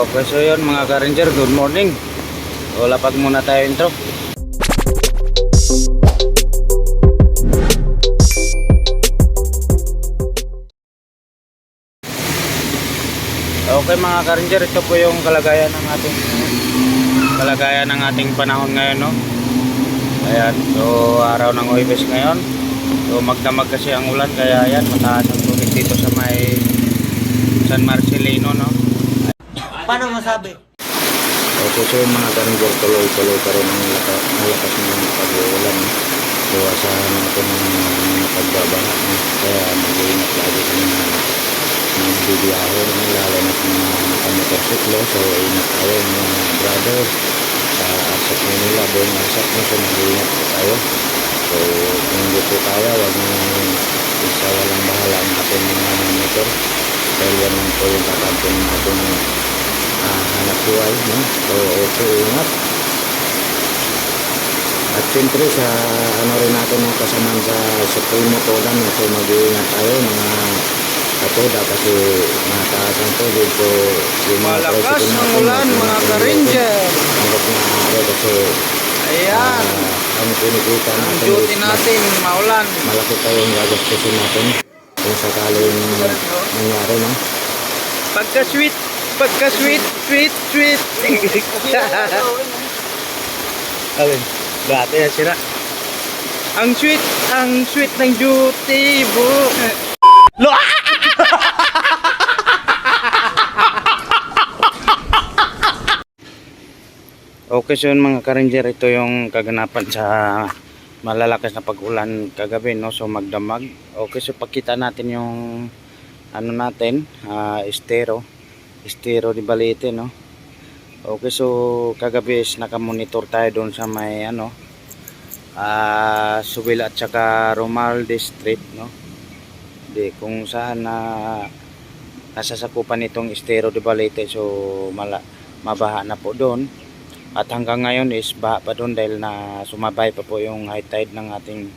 Okay, so yun mga ka-ranger, good morning. O, lapag muna tayo intro. Okay mga ka-ranger, ito po yung kalagayan ng ating kalagayan ng ating panahon ngayon, no? Ayan, so araw ng Huwebes ngayon. So magdamag kasi ang ulan, kaya ayan, mataas ang tubig dito sa may San Marcelino, no? Paano masabi? Okay, so yung mga karangger tuloy-tuloy pa rin ang laka, malakas ng pag-uulan. So asahan natin ng mga pagbabaha. Kaya mag-iingat lagi sa mga nagbibiyahe, lalo na sa mga nakamotorsiklo. So ingat tayo mga brother. Sa asap mo nila, buong asap mo. So mag-iingat po tayo. So kung po kaya, wag mo isa walang bahala ang ating mga motor. Dahil yan po yung tatampuin natin ah, hanap buhay, no? So, okay, ingat. At siyempre sa ano rin natin ng kasamaan sa Supremo Todan, no? so mag-iingat tayo mga katoda kasi mataas ang tubig. So, yung mga Malakas ang ulan, mga ka-ranger. Hanggat maaari kasi Ayan. ah, ang kinikita Ang natin duty is natin, maulan. malaki pa yung gagastusin natin kung sakaling nangyari, no? Pagka sweet, pagka sweet, sweet, sweet. Alin? Dati yan sila. ang sweet, ang sweet ng duty book. Lo! Okay, so mga ka-ranger, ito yung kaganapan sa malalakas na pag-ulan kagabi, no? So magdamag. Okay, so pakita natin yung ano natin, ah, estero. Estero di Balete, no? Okay, so kagabi is nakamonitor tayo doon sa may ano, ah, Subila at saka Romal District, no? Di, kung saan na nasasakupan itong estero di Balete, so mala, mabaha na po doon. At hanggang ngayon is baha pa doon dahil na sumabay pa po yung high tide ng ating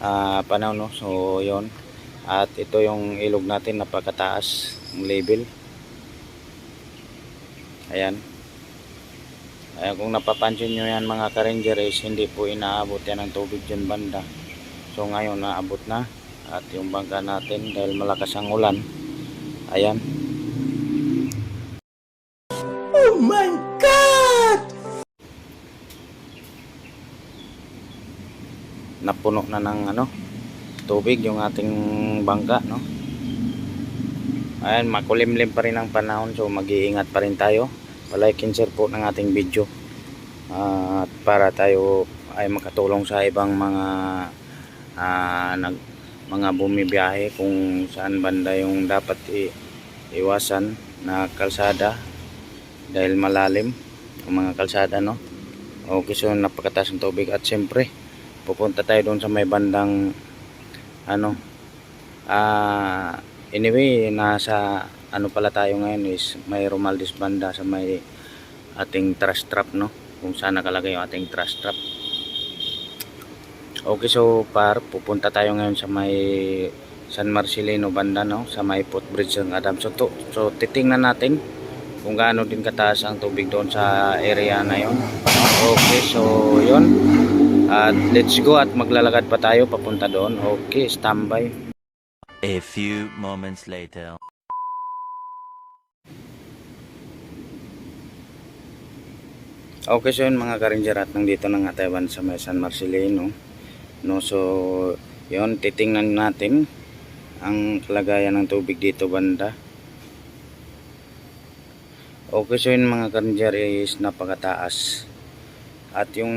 ah, panahon. No? So, yon At ito yung ilog natin, napakataas ang level. Ayan. Ayan, kung napapansin nyo yan mga ka-ranger is hindi po inaabot yan ng tubig dyan banda. So ngayon naabot na. At yung bangka natin dahil malakas ang ulan. Ayan. Oh my God! napuno na ng ano tubig yung ating bangka no ayan makulimlim pa rin ang panahon so mag-iingat pa rin tayo palike and share po ng ating video. At para tayo ay makatulong sa ibang mga ah, nag, mga bumibiyahe kung saan banda yung dapat i, iwasan na kalsada dahil malalim ang mga kalsada no? Okay so napakataas ng tubig. At siyempre pupunta tayo doon sa may bandang ano ah anyway nasa ano pala tayo ngayon is may Romaldis banda sa may ating trash trap no kung saan nakalagay yung ating trash trap okay so par pupunta tayo ngayon sa may San Marcelino banda no sa may footbridge ng Adam so, to, so titingnan natin kung gaano din kataas ang tubig doon sa area na yon okay so yon at let's go at maglalakad pa tayo papunta doon. Okay, standby. A few moments later. Okay, so yun mga karinjer at nandito na nga tayo sa may San Marcelino. No, so yun, titingnan natin ang kalagayan ng tubig dito banda. Okay, so yun mga karinjer is napakataas. At yung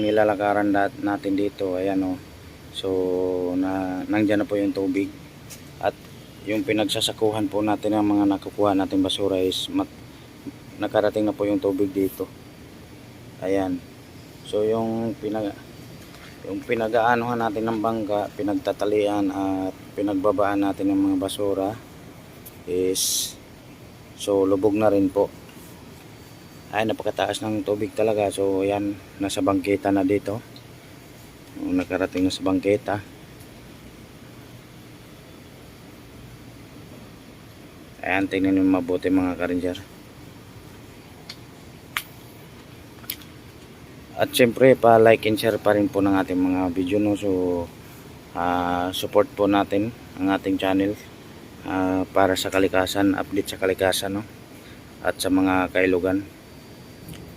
nilalakaran natin dito, ayan o. So, na, nandyan na po yung tubig. At yung pinagsasakuhan po natin ng mga nakukuha natin basura is mat, nakarating na po yung tubig dito. Ayan. So, yung pinag yung pinag-aanuhan natin ng bangka, pinagtatalian at pinagbabaan natin ng mga basura is so lubog na rin po. Ay napakataas ng tubig talaga. So yan nasa bangketa na dito. Nakarating na sa bangketa. Ayan tingnan nyo mabuti mga karinjar At syempre pa like and share pa rin po ng ating mga video no. So ah, support po natin ang ating channel ah, para sa kalikasan, update sa kalikasan no. At sa mga kailugan.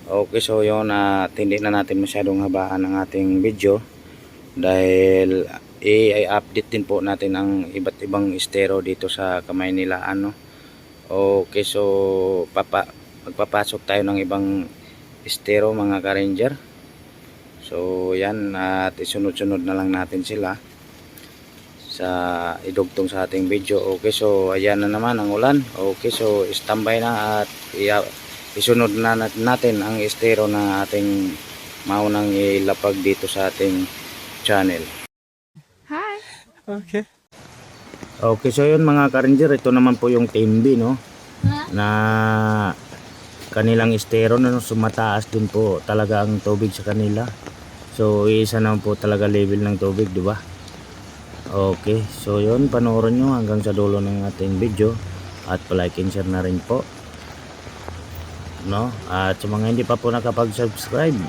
Okay, so yun at hindi na natin masyadong habaan ang ating video dahil i-update din po natin ang iba't ibang estero dito sa kamay nila ano. Okay, so papa magpapasok tayo ng ibang estero mga ka-ranger. So yan at isunod-sunod na lang natin sila sa idugtong sa ating video. Okay, so ayan na naman ang ulan. Okay, so standby na at isunod na nat- natin ang estero na ating maunang ilapag dito sa ating channel. Okay. Okay, so yun mga ka-ranger, ito naman po yung B, no? Na kanilang estero na no, sumataas din po talaga ang tubig sa kanila. So, isa naman po talaga level ng tubig, di ba? Okay, so yun, panoorin nyo hanggang sa dulo ng ating video at palike and share na rin po. No? At sa mga hindi pa po nakapag-subscribe,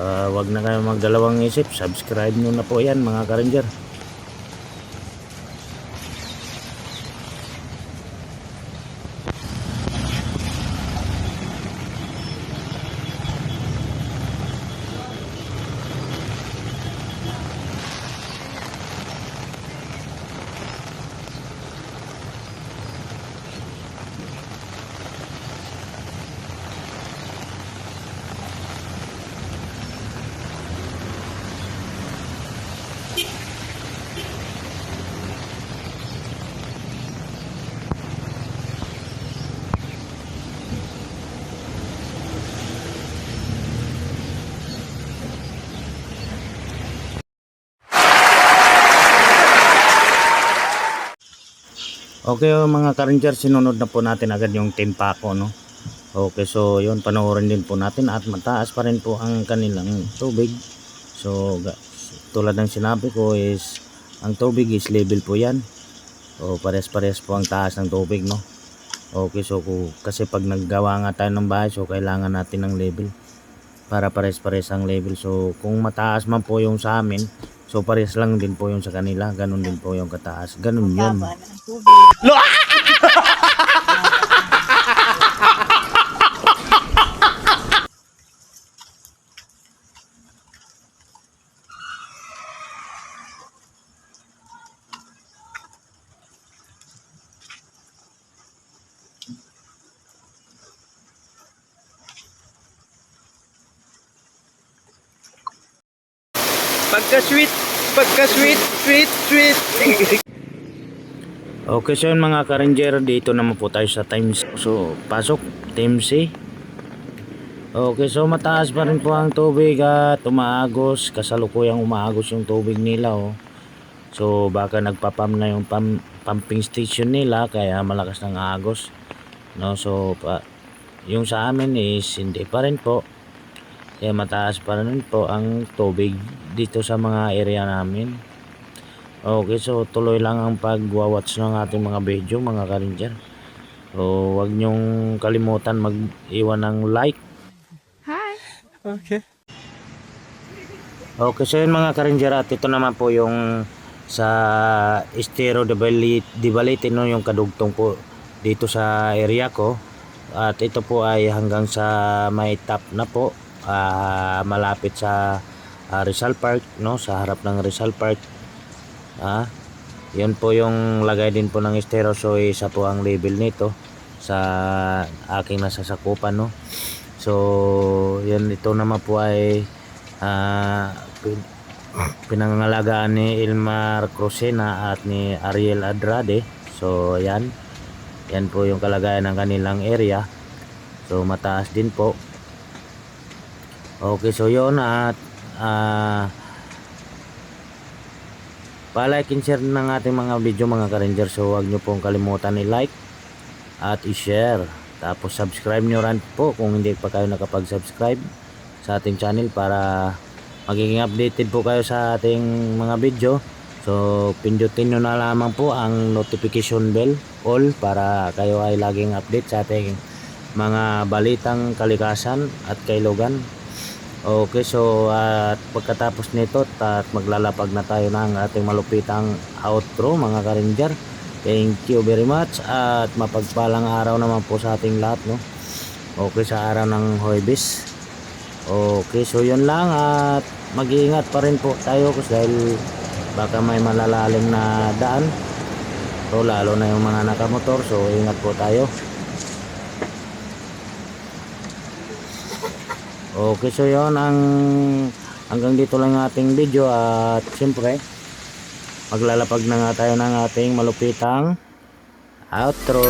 ah, wag na kayo magdalawang isip, subscribe nyo na po yan mga ka-ranger. Okay oh, mga ka-ranger, sinunod na po natin agad yung timpako no. Okay, so yun panoorin din po natin at mataas pa rin po ang kanilang tubig. So tulad ng sinabi ko is ang tubig is level po yan. O pares-pares po ang taas ng tubig no. Okay, so kasi pag naggawa nga tayo ng bahay, so kailangan natin ng level para pares-pares ang level. So kung mataas man po yung sa amin, so pares lang din po yung sa kanila, ganun din po yung kataas. Ganun yun. Sweet, pagka sweet, sweet, sweet. Okay, so yun mga ka-ranger, dito naman po tayo sa Times. So, pasok, Team C. Okay, so mataas pa rin po ang tubig at umaagos. Kasalukuyang umaagos yung tubig nila, oh. So, baka nagpapam na yung pam, pumping station nila, kaya malakas ng agos. No, so, pa, yung sa amin is hindi pa rin po. Kaya mataas pa rin po ang tubig dito sa mga area namin. Okay, so tuloy lang ang pag-watch ng ating mga video mga ka-ranger. So, wag nyong kalimutan mag-iwan ng like. Okay. Okay, so yun mga ka-ranger at ito naman po yung sa Estero de Balite, no, yung kadugtong po dito sa area ko. At ito po ay hanggang sa may top na po, ah, malapit sa ah, Rizal Park, no, sa harap ng Rizal Park. Ah, yun po yung lagay din po ng estero so isa po ang label nito sa aking nasasakupan no. So, yan ito naman po ay ah, pin- pinangangalagaan ni Ilmar Crusena at ni Ariel Adrade. So, yan. Yan po yung kalagayan ng kanilang area. So, mataas din po. Okay, so yun at ah pa-like and share ng ating mga video mga ka-ranger. So huwag nyo pong kalimutan i-like at i-share. Tapos subscribe nyo rin po kung hindi pa kayo nakapag-subscribe sa ating channel para magiging updated po kayo sa ating mga video. So pindutin nyo na lamang po ang notification bell all para kayo ay laging update sa ating mga balitang kalikasan at kailugan Okay, so at pagkatapos nito at maglalapag na tayo ng ating malupitang outro mga ka-ranger. Thank you very much at mapagpalang araw naman po sa ating lahat no. Okay sa araw ng Huwebes. Okay, so yun lang at mag-iingat pa rin po tayo kasi dahil baka may malalalim na daan. So lalo na yung mga nakamotor, so ingat po tayo. Okay, so yun ang hanggang dito lang ang ating video at siyempre maglalapag na nga tayo ng ating malupitang outro.